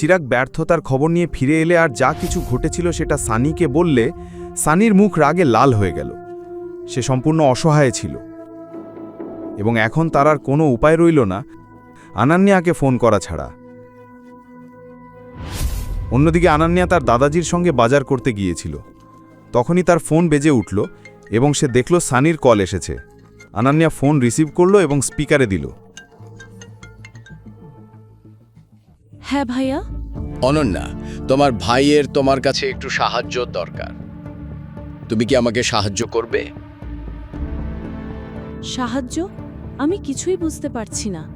চিরাগ ব্যর্থতার খবর নিয়ে ফিরে এলে আর যা কিছু ঘটেছিল সেটা সানিকে বললে সানির মুখ রাগে লাল হয়ে গেল। সে সম্পূর্ণ অসহায় ছিল। এবং এখন তার আর কোনো উপায় রইল না। আনান্যাকে ফোন করা ছাড়া। অন্যদিকে আনান্যা তার দাদাজির সঙ্গে বাজার করতে গিয়েছিল। তখনই তার ফোন বেজে উঠল এবং সে দেখল সানির কল এসেছে। আনান্যা ফোন রিসিভ করল এবং স্পিকারে দিল। হ্যাঁ ভাইয়া? অনন্যা তোমার ভাইয়ের তোমার কাছে একটু সাহায্য দরকার। তুমি কি আমাকে সাহায্য করবে? সাহায্য? আমি কিছুই বুঝতে পারছি না।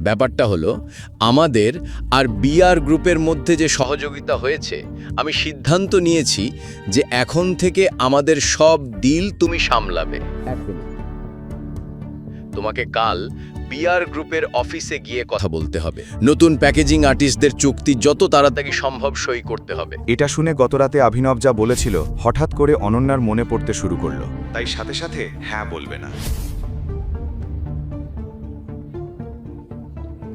ব্যাপারটা হলো আমাদের আর বিআর গ্রুপের মধ্যে যে সহযোগিতা হয়েছে আমি সিদ্ধান্ত নিয়েছি যে এখন থেকে আমাদের সব ডিল তুমি সামলাবে। তোমাকে কাল বিআর গ্রুপের অফিসে গিয়ে কথা বলতে হবে। নতুন প্যাকেজিং আর্টিস্টদের চুক্তি যত তাড়াতাড়ি সম্ভব সই করতে হবে। এটা শুনে গতরাতে অভিনব যা বলেছিল হঠাৎ করে অনন্যার মনে পড়তে শুরু করল। তাই সাথে সাথে হ্যাঁ বলবে না।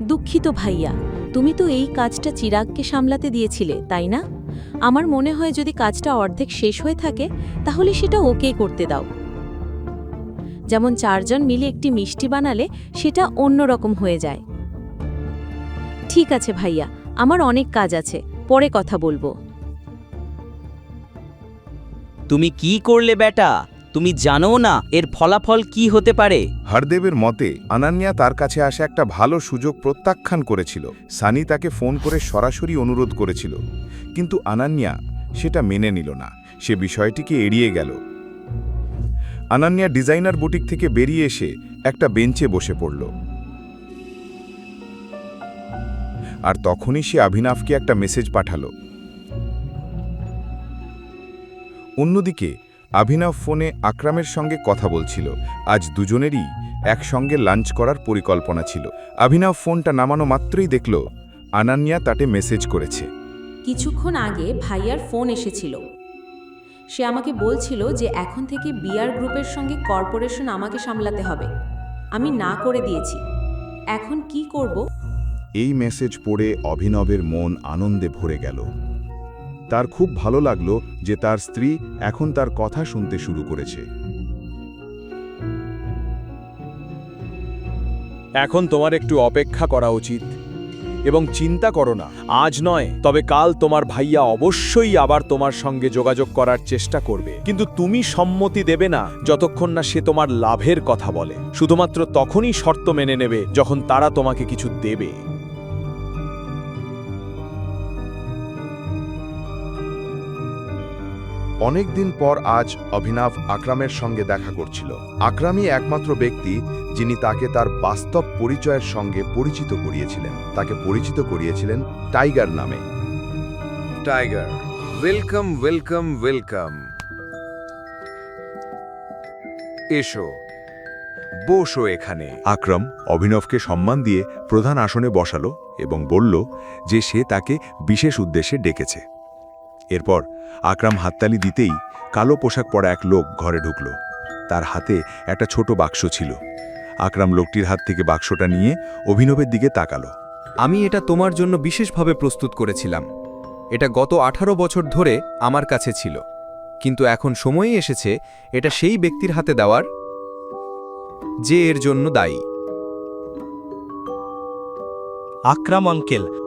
দুঃখিত ভাইয়া তুমি তো এই কাজটা চিরাগকে সামলাতে দিয়েছিলে তাই না? আমার মনে হয় যদি কাজটা অর্ধেক শেষ হয়ে থাকে তাহলে সেটা ওকে করতে দাও। যেমন চারজন মিলে একটি মিষ্টি বানালে সেটা অন্যরকম হয়ে যায়। ঠিক আছে ভাইয়া আমার অনেক কাজ আছে পরে কথা বলব। তুমি কি করলে বেটা? তুমি জানো না এর ফলাফল কি হতে পারে। হরদেবের মতে আনান্যা তার কাছে আসা একটা ভালো সুযোগ প্রত্যাখ্যান করেছিল। সানি তাকে ফোন করে সরাসরি অনুরোধ করেছিল। কিন্তু আনান্যা সেটা মেনে নিল না। সে বিষয়টিকে এড়িয়ে গেল। আনান্যা ডিজাইনার বুটিক থেকে বেরিয়ে এসে একটা বেঞ্চে বসে পড়ল। আর তখনই সে অভিনাভকে একটা মেসেজ পাঠালো। অন্যদিকে অভিনব ফোনে আকরামের সঙ্গে কথা বলছিল। আজ দুজনেরই একসঙ্গে লাঞ্চ করার পরিকল্পনা ছিল। অভিনব ফোনটা নামানো মাত্রই দেখল, আনান্যা তাতে মেসেজ করেছে। কিছুক্ষণ আগে ভাইয়ার ফোন এসেছিল। সে আমাকে বলছিল যে এখন থেকে বিআর গ্রুপের সঙ্গে কর্পোরেশন আমাকে সামলাতে হবে। আমি না করে দিয়েছি। এখন কি করব? এই মেসেজ পড়ে অভিনবের মন আনন্দে ভরে গেল। তার খুব ভালো লাগল যে তার স্ত্রী এখন তার কথা শুনতে শুরু করেছে। এখন তোমার একটু অপেক্ষা করা উচিত। এবং চিন্তা করো না। আজ নয়, তবে কাল তোমার ভাইয়া অবশ্যই আবার তোমার সঙ্গে যোগাযোগ করার চেষ্টা করবে। কিন্তু তুমি সম্মতি দেবে না, যতক্ষণ না সে তোমার লাভের কথা বলে। শুধুমাত্র তখনই শর্ত মেনে নেবে যখন তারা তোমাকে কিছু দেবে। অনেকদিন পর আজ অভিনব আকরামের সঙ্গে দেখা করছিল। আকরামই একমাত্র ব্যক্তি যিনি তাকে তার বাস্তব পরিচয়ের সঙ্গে পরিচিত করিয়েছিলেন। তাকে পরিচিত করিয়েছিলেন টাইগার নামে। Tiger welcome welcome welcome. এসো বসো এখানে। আকরম অভিনবকে সম্মান দিয়ে প্রধান আসনে বসালো এবং বলল যে সে তাকে বিশেষ উদ্দেশ্যে ডেকেছে। এরপর আকরাম হাততালি দিতেই কালো পোশাক পরা এক লোক ঘরে ঢুকল। তার হাতে একটা ছোট বাক্স ছিল। আকরাম লোকটির হাত থেকে বাক্সটা নিয়ে অভিনবের দিকে তাকালো। আমি এটা তোমার জন্য বিশেষভাবে প্রস্তুত করেছিলাম। এটা গত আঠারো বছর ধরে আমার কাছে ছিল। কিন্তু এখন সময়ই এসেছে এটা সেই ব্যক্তির হাতে দেওয়ার যে এর জন্য দায়ী। আকরাম আঙ্কেল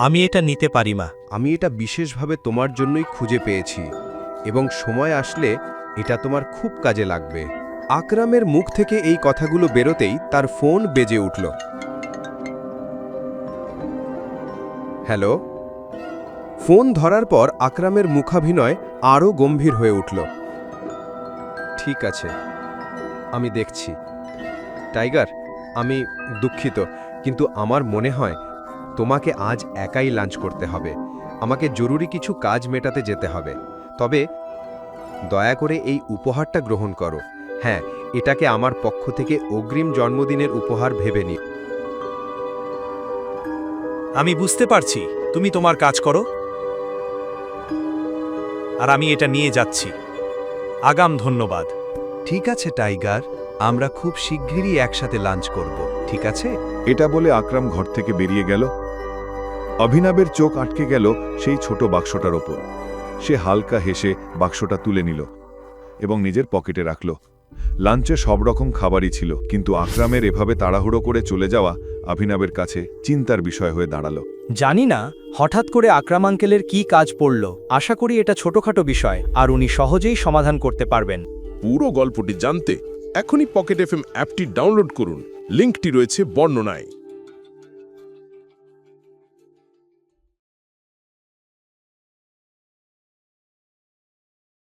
আমি এটা নিতে পারি, মা। আমি এটা বিশেষভাবে তোমার জন্যই খুঁজে পেয়েছি এবং সময় আসলে এটা তোমার খুব কাজে লাগবে। আকরামের মুখ থেকে এই কথাগুলো বেরোতেই তার ফোন বেজে উঠল। হ্যালো? ফোন ধরার পর আকরামের মুখাভিনয় আরও গম্ভীর হয়ে উঠল। ঠিক আছে, আমি দেখছি। টাইগার, আমি দুঃখিত, কিন্তু আমার মনে হয় তোমাকে আজ একাই লাঞ্চ করতে হবে। আমাকে জরুরি কিছু কাজ মেটাতে যেতে হবে। তবে দয়া করে এই উপহারটা গ্রহণ করো। হ্যাঁ এটাকে আমার পক্ষ থেকে অগ্রিম জন্মদিনের উপহার ভেবে নি আমি বুঝতে পারছি তুমি তোমার কাজ করো। আর আমি এটা নিয়ে যাচ্ছি। আগাম ধন্যবাদ। ঠিক আছে টাইগার। আমরা খুব শিগগিরই একসাথে লাঞ্চ করব ঠিক আছে? এটা বলে আকরাম ঘর থেকে বেরিয়ে গেল। অভিনবের চোখ আটকে গেল সেই ছোট বাক্সটার ওপর। সে হালকা হেসে বাক্সটা তুলে নিল এবং নিজের পকেটে রাখল। লাঞ্চে সব রকম খাবারই ছিল কিন্তু আকরামের এভাবে তাড়াহুড়ো করে চলে যাওয়া অভিনবের কাছে চিন্তার বিষয় হয়ে দাঁড়াল। জানি না হঠাৎ করে আকরাম আঙ্কেলের কি কাজ পড়ল। আশা করি এটা ছোটখাটো বিষয় আর উনি সহজেই সমাধান করতে পারবেন। পুরো গল্পটি জানতে এখনই পকেট এফএম অ্যাপটি ডাউনলোড করুন। লিঙ্কটি রয়েছে বর্ণনায়।